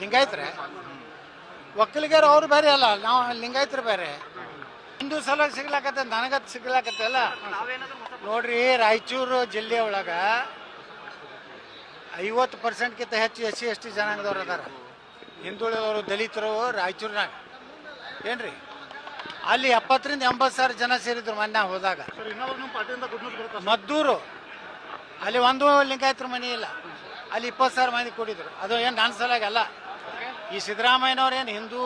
ಲಿಂಗಾಯತ್ರೆ? ಒಕ್ಕಲಿಗರು ಅವ್ರು ಬೇರೆ ಅಲ್ಲ ನಾವು ಲಿಂಗಾಯತರು ಬೇರೆ. ಹಿಂದೂ ಸಲ ಸಿಗ್ಲಾಕತ್ತೆ ನನಗತ್ ಸಿಗ್ಲಾಕತ್ತಲ್ಲ ನೋಡ್ರಿ ರಾಯಚೂರು ಜಿಲ್ಲೆ ಒಳಗ ಐವತ್ತು ಪರ್ಸೆಂಟ್ಗಿಂತ ಹೆಚ್ಚು ಎಸ್ ಸಿ ಎಸ್ ಟಿ ಜನಾಂಗದವ್ರು ಅದಾರ. ಹಿಂದುಳಿದವರು ದಲಿತರು ರಾಯಚೂರಿನಾಗ. ಏನ್ರಿ? ಅಲ್ಲಿ ಎಪ್ಪತ್ತರಿಂದ ಎಂಬತ್ತು ಸಾವಿರ ಜನ ಸೇರಿದ್ರು ಮೊನ್ನೆ ಹೋದಾಗ. ಮದ್ದೂರು. ಅಲ್ಲಿ ಒಂದು ಲಿಂಗಾಯತ್ರ ಮನೆ ಇಲ್ಲ. ಅಲ್ಲಿ ಇಪ್ಪತ್ತು ಸಾವಿರ ಮಂದಿ ಕೂಡಿದ್ರು. ಅದು ಏನು ನನ್ನ ಅಲ್ಲ. ಈ ಸಿದ್ದರಾಮಯ್ಯನವ್ರೇನು ಹಿಂದೂ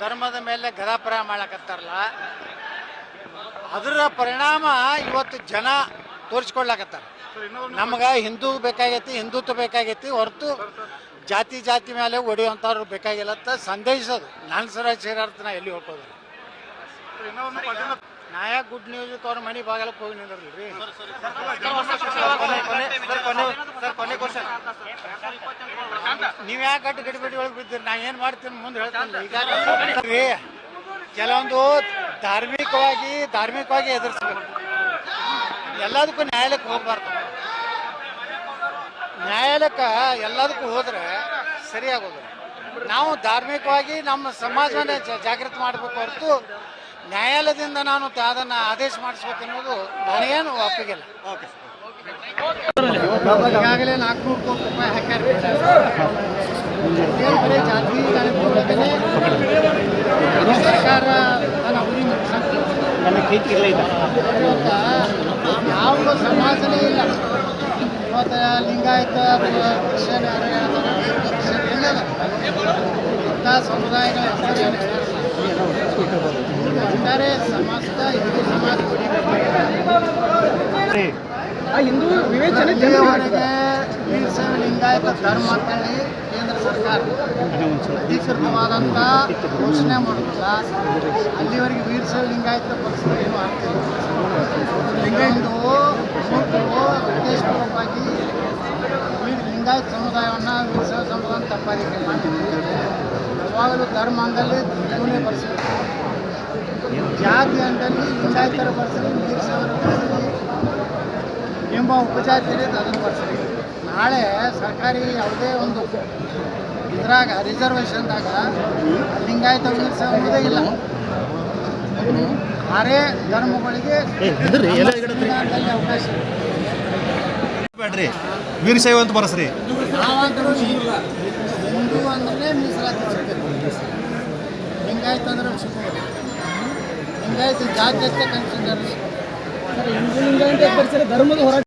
ಧರ್ಮದ ಮೇಲೆ ಗದಾಪರ ಮಾಡಕತ್ತಾರಲ್ಲ ಅದರ ಪರಿಣಾಮ ಇವತ್ತು ಜನ ತೋರಿಸ್ಕೊಳ್ಲಾಕತ್ತಾರ ನಮ್ಗೆ ಹಿಂದೂ ಬೇಕಾಗೈತಿ ಹಿಂದುತ್ವ ಬೇಕಾಗೈತಿ ಹೊರತು ಜಾತಿ ಜಾತಿ ಮೇಲೆ ಒಡೆಯುವಂಥವ್ರು ಬೇಕಾಗಿಲ್ಲ ಅಂತ ಸಂದೇಶಿಸೋದು ನನ್ನ ಸರ ಸೇರಾರ್ಥ ನಾ ಎಲ್ಲಿ ಹೋಗೋದಿಲ್ಲ ನಾಯಕ್ ಗುಡ್ ನ್ಯೂಸ್ ಅವ್ರ ಮನೆ ಬಾಗಲಕ್ಕೆ ಹೋಗಿ ನಿಂದ್ರಲ್ರಿ ನೀವ್ ಯಾಕೆ ಗಡಿ ಗಡಿಬಿಡಿ ಒಳಗೆ ಬಿದ್ದೀರಿ? ನಾ ಏನ್ ಮಾಡ್ತೀನಿ ಮುಂದೆ ಹೇಳ್ತೀನಿ. ಈಗ ಕೆಲವೊಂದು ಧಾರ್ಮಿಕವಾಗಿ ಧಾರ್ಮಿಕವಾಗಿ ಎದುರಿಸ್ಬೇಕು. ಎಲ್ಲದಕ್ಕೂ ನ್ಯಾಯಾಲಯಕ್ಕೆ ಹೋಗ್ಬಾರ್ದು. ನ್ಯಾಯಾಲಯಕ್ಕ ಎಲ್ಲದಕ್ಕೂ ಹೋದ್ರೆ ಸರಿಯಾಗೋದು. ನಾವು ಧಾರ್ಮಿಕವಾಗಿ ನಮ್ಮ ಸಮಾಜವನ್ನ ಜಾಗೃತಿ ಮಾಡಬೇಕು ಹೊರತು ನ್ಯಾಯಾಲಯದಿಂದ ನಾನು ಅದನ್ನ ಆದೇಶ ಮಾಡಿಸ್ಬೇಕು ಅನ್ನೋದು ನನಗೇನು ಒಪ್ಪಿಗೆಲ್ಲ. ಈಗಾಗಲೇ ನಾಲ್ಕುನೂರು ಕೋಟಿ ರೂಪಾಯಿ ಹಾಕ್ಯಾರ ಬರೀ ಜಾತಿ ಗಣತಿಯೊಳಗನೆ ಸರ್ಕಾರ ನನ್ನ ಅವಧಿ ಯಾವ ಸಮಾಜನೇ ಇಲ್ಲ. ಇವತ್ತು ಲಿಂಗಾಯತ ಅಥವಾ ಕ್ರಿಶ್ಚಿಯನ್ ಯಾರು ಹೇಳ್ತಾರೆ ಕ್ರಿಶ್ಚಿಯನ್ ಇಂಥ ಸಮುದಾಯಗಳ ಹೆಸರು ಏನು. ಒಟ್ಟಾರೆ ಸಮಾಜದ ಹಿಂದೂ ಸಮಾಜ ಹಿಂದೂ ವಿವೇಚನೆ ಇಲ್ಲಿಯವರೆಗೆ ವೀರಶೈವ ಲಿಂಗಾಯತ ಧರ್ಮ ಅಂತೇಳಿ ಕೇಂದ್ರ ಸರ್ಕಾರ ಅಧಿಕೃತವಾದಂಥ ಘೋಷಣೆ ಮಾಡೋದಿಲ್ಲ ಅಲ್ಲಿವರೆಗೆ ವೀರಶೈವ ಲಿಂಗಾಯತ ಪರಿಸ್ಥಿತಿ ಏನು ಆಗ್ತಿಲ್ಲ ಲಿಂಗಾಯತು ಉದ್ದೇಶಪೂರ್ವಕವಾಗಿ ಲಿಂಗಾಯತ ಸಮುದಾಯವನ್ನು ವೀರಶೈವ ಸಮುದಾಯ ತಪ್ಪಾಗಿ ಮಾಡಿದ್ದಾರೆ ಯಾವಾಗಲೂ ಧರ್ಮ ಅಂದಲ್ಲಿ ಇವನೇ ಬರ್ಸ್ಬೇಕು. ಜಾತಿ ಅಂದಲ್ಲಿ ಲಿಂಗಾಯತರ ಬರ್ಸಲಿ ಎಂಬ ಉಪಜಾತಿ ತಿಳಿದು ಅದನ್ನು ಬರ್ತೀವಿ. ನಾಳೆ ಸರ್ಕಾರಿ ಯಾವುದೇ ಒಂದು ಇದ್ರಾಗ ರಿಸರ್ವೇಷನ್ದಾಗ ಲಿಂಗಾಯತ ಅನ್ನೋದೇ ಇಲ್ಲ. ಆರೇ ಧರ್ಮಗಳಿಗೆ ಅವಕಾಶ. ಬೇಡ್ರಿ ವೀರಶೈವ ಅಂತ ಬರಸ್ರಿ. ನಾವಂತರೂ ಹಿಂದೂ ಅಂದ್ರೆ ಮೀಸಲಾತಿ ಲಿಂಗಾಯತ ಅಂದ್ರೆ ಲಿಂಗಾಯತ ಜಾತಿ ಅಂತ ಕನ್ಸಿಡರ್ ಹಿಂದೂ ಲಿಂಗಾಯತ ಧರ್ಮದ ಹೋರಾಟ